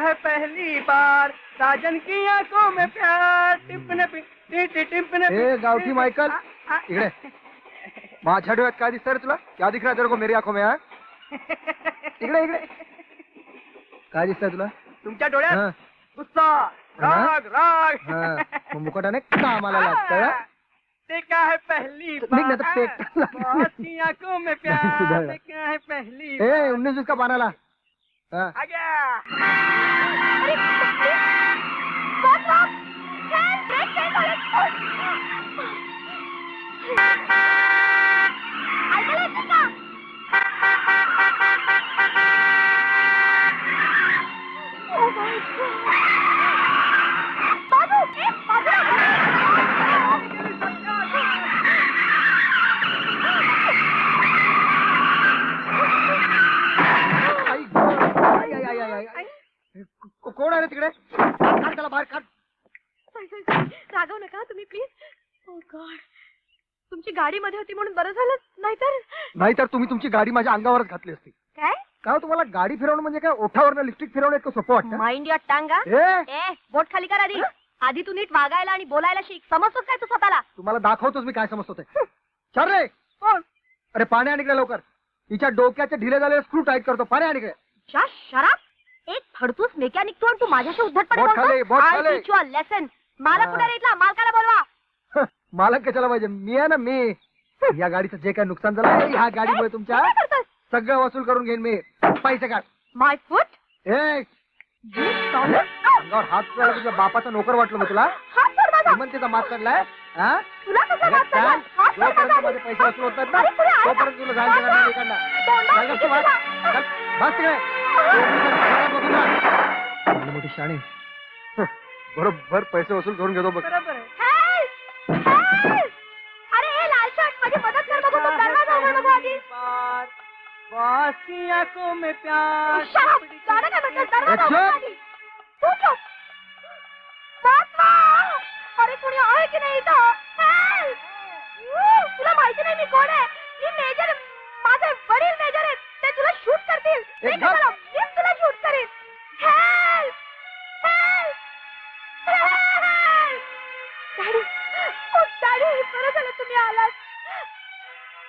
है पहली बार साजन की आँखों में प्यार टिपने टिपने टिपने ए, गावठी मायकल, इकडे. माझ्या डोळ्यात काय दिसतंय रे तुला क्या दिख रहा तेरे को मेरी आँखों में हा? इकडे इकडे काय दिसतंय तुला तुमच्या डोळ्यात गुस्सा राग राग हा. मुकुटाने कामाला लागतंय हा? देखा है पहली बार. बहुत आँखों में प्यार. देखा है पहली ए उन्नीस उसका पानाला हा. ଆଜ୍ଞା आहे रे तिकडे. काढ त्याला बाहेर काढ. रागवू नका तुम्ही प्लीज ओ गॉड तुमची गाडी मध्ये होती म्हणून बरं झालं नाहीतर? नाहीतर तुम्ही तुमची गाडी माझ्या अंगावरच घातली असती. काय? का हो, तुम्हाला गाडी फिरवणं म्हणजे काय? ओठावरनं लिपस्टिक फिरवणं इतकं सोपं वाटतं? माइंड युअर टांगा ए? ए बोट खाली कर आधी. आधी तू नीट वागायला आणि बोलायला शिक. समजतोस काय तू स्वतःला? तुम्हाला दाखवतोच मी काय समजतो ते. चल रे. कोण? अरे पाणी आणि इकडे लवकर. तिच्या डोक्याचे ढिले झालेले स्क्रू टाईट करतो. पाणी आणि इकडे. शा शराब एक फडतूस मेकॅनिक तू आणि तू माझ्याशी उद्धटपणे बोट खाली, बोट खाली. लेसन मला हा. कुठे रे इथला मालकाला बोलवा मालक कशाला पाहिजे मी आहे ना मी या गाडीचं जे काय नुकसान झालं ह्या गाडीमुळे तुमच्या काय करतोस सगळं वसूल करून घेईन मी पैसे काढ माय फुट ए अंगावर हात तुझ्या बापाचा नोकर वाटलं मी तुला हात सोड माझा श्रीमंतीचा मात काढलाय हा तुला कसा हात काय? सोडला? हात सोड जोपर्यंत माझा. माझे पैसे वसूल होत नाहीत ना, अरे पुढे आहे ना. तोपर्यंत तुला जायचं का नाही इकडनं? तोंडात चल गपचूप किती बस. तुला? चल, बस तिकडे. एवढी मोठी शाणी. बरोबर पैसे वसूल करून घेतो बघ. बरोबर आहे! अरे हे लाल शर्ट माझी मदत कर बघू तू दरवाजा उघड बघू आधी. बार बहुत सी आंखों में प्यार! गाणं काय डॅडी ओ डॅडी बरं झालं तुम्ही आलात.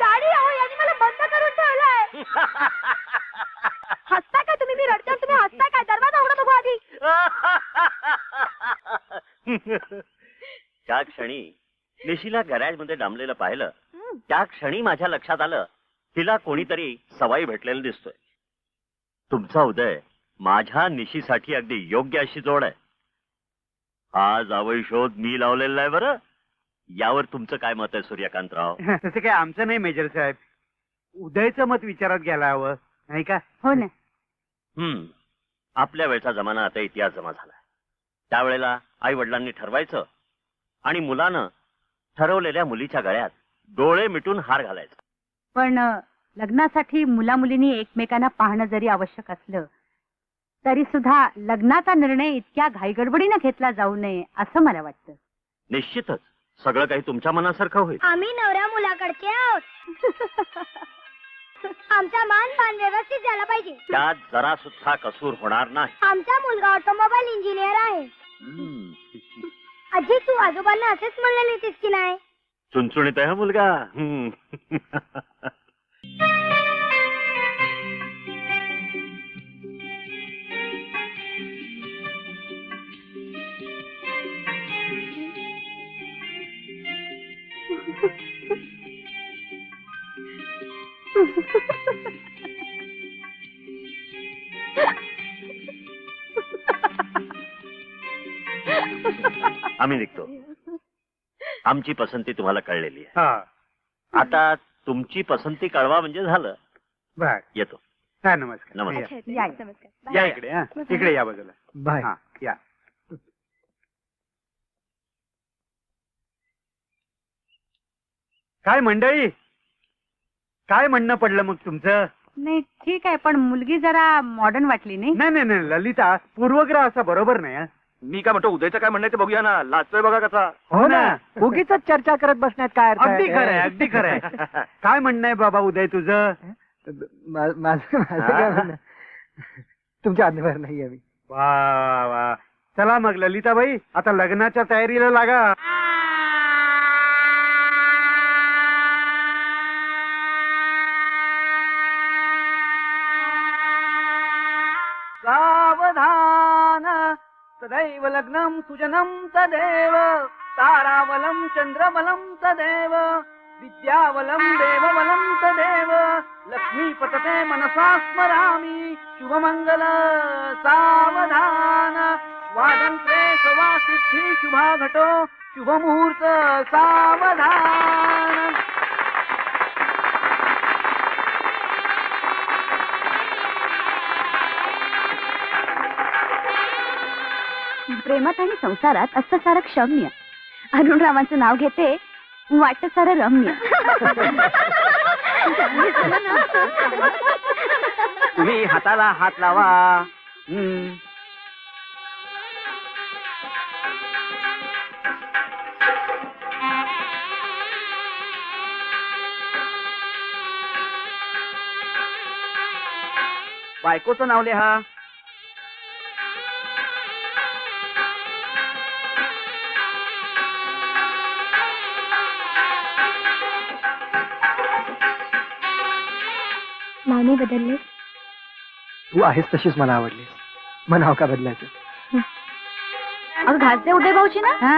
डॅडी अहो यांनी मला बंद करून ठेवलाय. हसताय काय तुम्ही? मी रडते तुम्ही हसताय काय दरवाजा उघडा बघू आधी. त्या क्षणी निशीला गॅरेजमध्ये डांबलेलं पाहिलं. हं. त्या क्षणी माझ्या लक्षात आलं तिला कोणीतरी सवाई भेटलेला दिसतोय. तुमचा उदय माझ्या निशीसाठी अगदी योग्य अशी जोड आहे. हा जावई शोध मी लावलेला आहे बरं. यावर तुमचं काय मत आहे सूर्यकांतराव? तसे काय आमचं नाही मेजर साहेब. उदयचं मत विचारात घ्यायला हवं नाही का? हो ना. हम्म. आपल्या वेळचा जमाना आता इतिहास जमा झालाय. त्यावेळेला आई वडिलांनी ठरवायचं आणि मुलानं ठरवलेल्या मुलीच्या गळ्यात डोळे मिटून हार घालायचा. पण अ, लग्नासाठी मुला मुलींनी एकमेकांना पाहणं जरी आवश्यक असलं तरी सुद्धा लग्नाचा निर्णय इतक्या घाईगडबडीनं घेतला जाऊ नये असं मला वाटतं. निश्चितच. सगळं काही तुमच्या मनासारखं होईल. आम्ही नवऱ्या मुलाकडचे आहोत. आमचा मान पान व्यवस्थित झाला पाहिजे. त्यात जरा सुद्धा कसूर होणार नाही. आमचा मुलगा ऑटोमोबाईल इंजिनियर आहे. हम्म. आजी तू आजोबांना असेच म्हणलेली होतीस की नाही? चुणचुणीत आहे हा मुलगा. हम्म. आम्ही निघतो. आमची पसंती तुम्हाला कळलेली आहे. हा. आता तुमची पसंती कळवा म्हणजे झालं. बर येतो. हा नमस्कार. नमस्कार. या. या, या इकडे हा. इकडे या बाजूला. बाय. हा या. काय मंडळी? काय म्हणणं पडलं मग तुमचं? नाही ठीक आहे पण मुलगी जरा मॉडर्न वाटली नाही? नाही नाही नाही ललिता पूर्वग्रह असा बरोबर नाही हं. मी काय म्हणतो उद्याचं काय म्हणणं ते बघूया ना. लाजतोय बघा कसा. हो ना. उगीच चर्चा करत बसण्यात काय अर्थ अगदी खरं आहे अगदी खरं आहे. काय म्हणणं आहे बाबा उदय तुझं? मा- माझं माझं काय म्हणणं? तुमच्या आज्ञेवर नाही आहे. मी वा वा वा. चला मग ललिताबाई आता लग्नाच्या तयारीला लागा. सावधान सदैव लग्नं सुजनं तदेव तारावलं चंद्रबलम तदेव विद्यावलं देवबलं तदेव लक्ष्मी पतते मनसा स्मरामि शुभमङ्गल सावधान वादन्त्रे सवा सिद्धी शुभा घटो शुभमुहूर्त सावधान। प्रेमात आणि संसारात असतं सारं क्षम्य अरुणरावांचं नाव घेते वाटत सारं रम्य. तुम्ही हाताला हात लावा. हम्म. बायकोचं नाव लिहा. नाव नाही बदलले तू आहेस तशीच मला आवडलीस मग नाव का बदलायचं अगं घास दे उदय भाऊची ना हा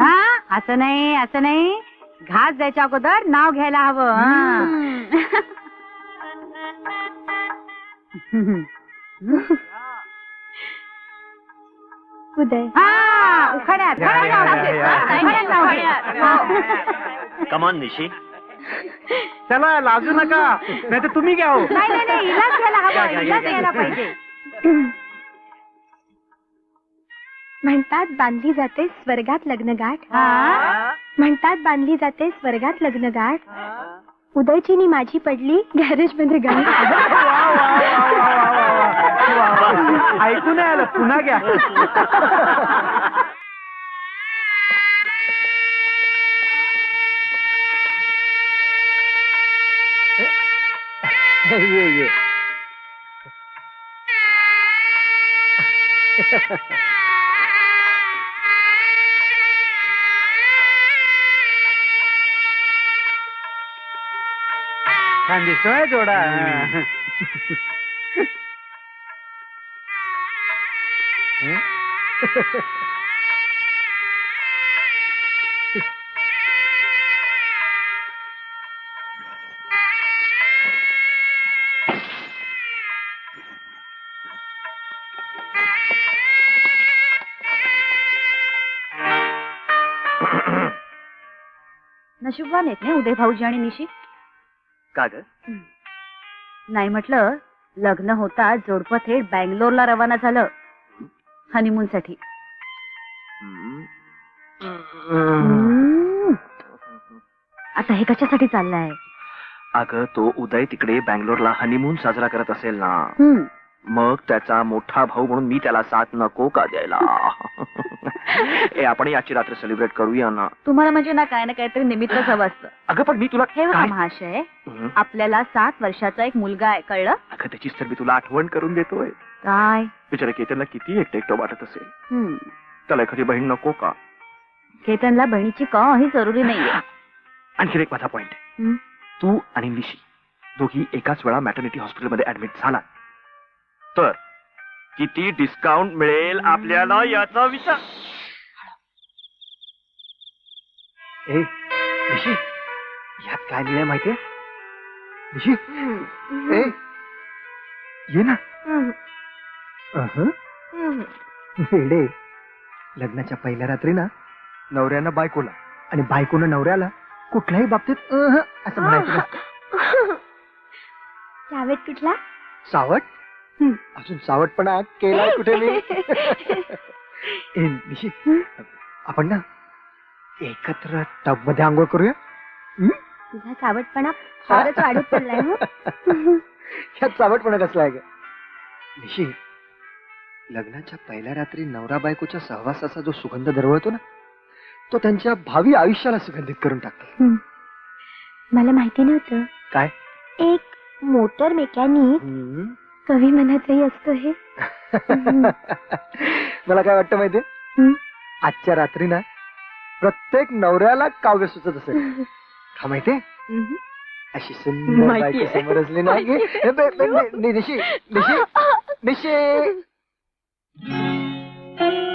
हा असं नाही असं नाही घास द्यायच्या अगोदर नाव घ्यायला हवं हा. उदय हा उखाड्यात उखाड्यात नाव या, घे. या. उखाड्यात नाव घे. कमान निशी चला लाजू नका. नाही तर तुम्ही घ्या हो. नाही नाही नाही इलाज घ्यायला घ्या, हवं घ्या, इलाज घ्या. घ्यायला पाहिजे. म्हणतात बांधली जाते स्वर्गात लग्नगाठ. हा? म्हणतात बांधली जाते स्वर्गात लग्नगाठ. उदयची नी माझी पडली गॅरेजमध्ये गाठ वा, वा, वा, वा, वा, वा, वा. ऐकू नाही आलं पुन्हा घ्या. ये ये। छान दिसतोय जोडा. नशिबवान आहेत नाही उदय भाऊजी आणि निशी का ग नाही म्हटलं लग्न होता जोडपं थेट बँगलोरला रवाना झालं. हनीमून साठी. आता हे कशासाठी चाललंय? अगं तो उदय तिकडे बँगलोरला हनीमून साजरा करत असेल ना. मग त्याचा मोठा भाऊ म्हणून मी त्याला साथ नको का द्यायला? ए आपण याची रात्र सेलिब्रेट करूया ना. तुम्हाला म्हणजे ना काय ना काहीतरी निमित्तच हवं असतं. अगं पण मी तुला हे बघा काय महाशय हं? आपल्याला सात वर्षाचा एक मुलगा आहे कळलं? अगं त्याचीच तर मी तुला आठवण करून देतोय. काय? बिचारा केतनला किती एकटं एकटं वाटत असेल. त्याला एखादी बहीण नको का? केतनला बहिणीची काही जरुरी नाहीये. आणखी एक माझा पॉइंट हं? तू आणि निशी दोघी एकाच वेळा मॅटर्निटी हॉस्पिटलमध्ये ऍडमिट झाला तर किती डिस्काउंट मिळेल आपल्याला याचा विचार? ए निशी यात काय लिहिलंय माहितीये निशी ए ये ना. अहं. वेडे. लग्नाच्या पहिल्या रात्री ना नवऱ्यानं बायकोला आणि बायकोनं नवऱ्याला कुठल्याही बाबतीत अहं असं म्हणायचं नसतं. त्यावेत कुठला? सावट? हं. अजून सावटपणा केलाय कुठे मी? ए निशी आपण ना एकत्र टबमध्ये आंघोळ करूया तुझा सावटपणा फारच वाढत चाललाय हं? सावटपणा कसला आहे ग निशी लग्नाच्या पहिल्या रात्री नवरा बायकोच्या सहवासाचा जो सुगंध दरवळतो ना तो त्यांच्या भावी आयुष्याला सुगंधित करून टाकतो हं. मला माहिती नव्हतं काय एक मोटर मेकॅनिक. कवी मनाचंही असतं हे मला काय वाटतं माहितीये. आजच्या रात्री ना प्रत्येक नवऱ्याला काव्य सुचत असेल. का माहितीये? अशी सुंदर माहितीये. बायको समोर असली ना की हे बे- बे- बे- नि- निशी निशी निशी.